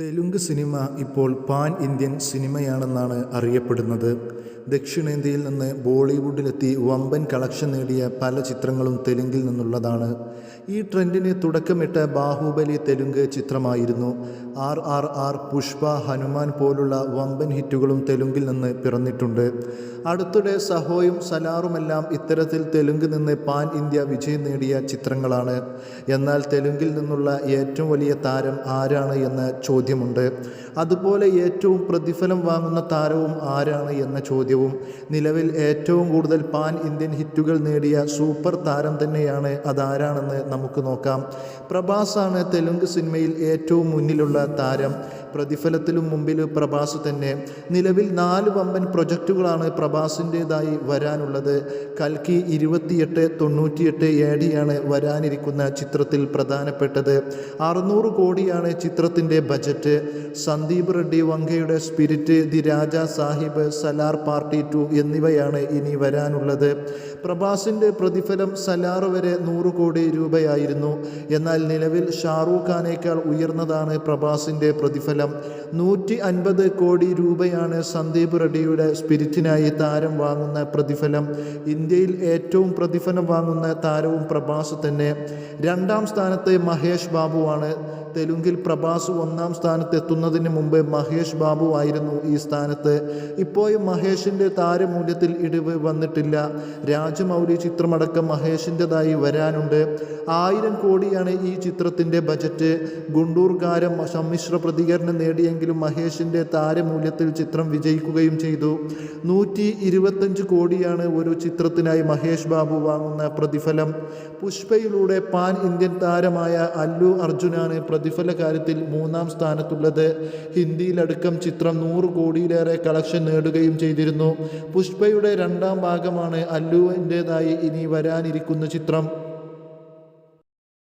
Telugu cinema ഇപ്പോൾ pan Indian സിനിമയാണെന്നാണ് അറിയപ്പെടുന്നത്. ദക്ഷിണേന്ത്യയിൽ നിന്ന് ബോളിവുഡിലെത്തി വമ്പൻ കളക്ഷൻ നേടിയ പല ചിത്രങ്ങളും തെലുങ്കിൽ നിന്നുള്ളതാണ്. ഈ ട്രെൻഡിന് തുടക്കമിട്ട ബാഹുബലി തെലുങ്ക് ചിത്രമായിരുന്നു. R R R Pushpa Hanuman പോലുള്ള വമ്പൻ ഹിറ്റുകളും തെലുങ്കിൽ നിന്ന് പിറന്നിട്ടുണ്ട്. അടുത്തിടെ സഹോയും സലാറുമെല്ലാം ഇത്തരത്തിൽ തെലുങ്ക് നിന്ന് പാൻ ഇന്ത്യ വിജയം നേടിയ ചിത്രങ്ങളാണ്. എന്നാൽ തെലുങ്കിൽ നിന്നുള്ള ഏറ്റവും വലിയ താരം ആരാണ് എന്ന ചോദ്യമുണ്ട് അതുപോലെ ഏറ്റവും പ്രതിഫലം വാങ്ങുന്ന താരവും ആരാണ് എന്ന ചോദ്യവും. നിലവിൽ ഏറ്റവും കൂടുതൽ പാൻ ഇന്ത്യൻ ഹിറ്റുകൾ നേടിയ സൂപ്പർ താരം തന്നെയാണ് അതാരാണെന്ന് നമുക്ക് നോക്കാം. പ്രഭാസാണ് തെലുങ്ക് സിനിമയിൽ ഏറ്റവും മുന്നിലുള്ള താരം. പ്രതിഫലത്തിലും മുമ്പിൽ പ്രഭാസ് തന്നെ നിലവിൽ നാല് വമ്പൻ പ്രൊജക്റ്റുകളാണ് പ്രഭാസിന്റേതായി വരാനുള്ളത്. കൽക്കി ഇരുപത്തിയെട്ട് തൊണ്ണൂറ്റിയെട്ട് ഏടിയാണ് വരാനിരിക്കുന്ന ചിത്രത്തിൽ പ്രധാനപ്പെട്ടത്. അറുന്നൂറ് കോടിയാണ് ചിത്രത്തിന്റെ budget. Sandeep Reddy വങ്കയുടെ spirit the Raja Saab Salaar part two എന്നിവയാണ് ഇനി വരാനുള്ളത്. പ്രഭാസിന്റെ പ്രതിഫലം സലാർ വരെ നൂറ് കോടി രൂപയായിരുന്നു. എന്നാൽ നിലവിൽ ഷാറൂഖ് ഖാനേക്കാൾ ഉയർന്നതാണ് പ്രഭാസിന്റെ പ്രതിഫലം. നൂറ്റി അൻപത് കോടി രൂപയാണ് സന്ദീപ് റെഡ്ഡിയുടെ സ്പിരിറ്റിനായി താരം വാങ്ങുന്ന പ്രതിഫലം. ഇന്ത്യയിൽ ഏറ്റവും പ്രതിഫലം വാങ്ങുന്ന താരവും പ്രഭാസ് തന്നെ. രണ്ടാം സ്ഥാനത്ത് മഹേഷ് ബാബുവാണ് തെലുങ്കിൽ പ്രഭാസ് ഒന്നാം സ്ഥാനത്ത് എത്തുന്നതിന് മുമ്പ് മഹേഷ് ബാബു ആയിരുന്നു ഈ സ്ഥാനത്ത്. ഇപ്പോഴും മഹേഷിന്റെ താരമൂല്യത്തിൽ ഇടിവ് വന്നിട്ടില്ല. രാജമൗലി ചിത്രമടക്കം മഹേഷിന്റെതായി വരാനുണ്ട്. ആയിരം കോടിയാണ് ഈ ചിത്രത്തിന്റെ ബജറ്റ്. ഗുണ്ടൂർകാരം സമ്മിശ്ര പ്രതികരണം നേടിയെങ്കിലും മഹേഷിന്റെ താരമൂല്യത്തിൽ ചിത്രം വിജയിക്കുകയും ചെയ്തു. നൂറ്റി ഇരുപത്തഞ്ച് കോടിയാണ് ഒരു ചിത്രത്തിനായി മഹേഷ് ബാബു വാങ്ങുന്ന പ്രതിഫലം. പുഷ്പയിലൂടെ പാൻ ഇന്ത്യൻ താരമായ അല്ലു അർജുനാണ് പ്രതിഫല കാര്യത്തിൽ മൂന്നാം സ്ഥാനത്തുള്ളത്. ഹിന്ദിയിലടക്കം ചിത്രം നൂറ് കോടിയിലേറെ കളക്ഷൻ നേടുകയും ചെയ്തിരുന്നു. പുഷ്പയുടെ രണ്ടാം ഭാഗമാണ് അല്ലുവിന്റെതായി ഇനി വരാനിരിക്കുന്ന ചിത്രം.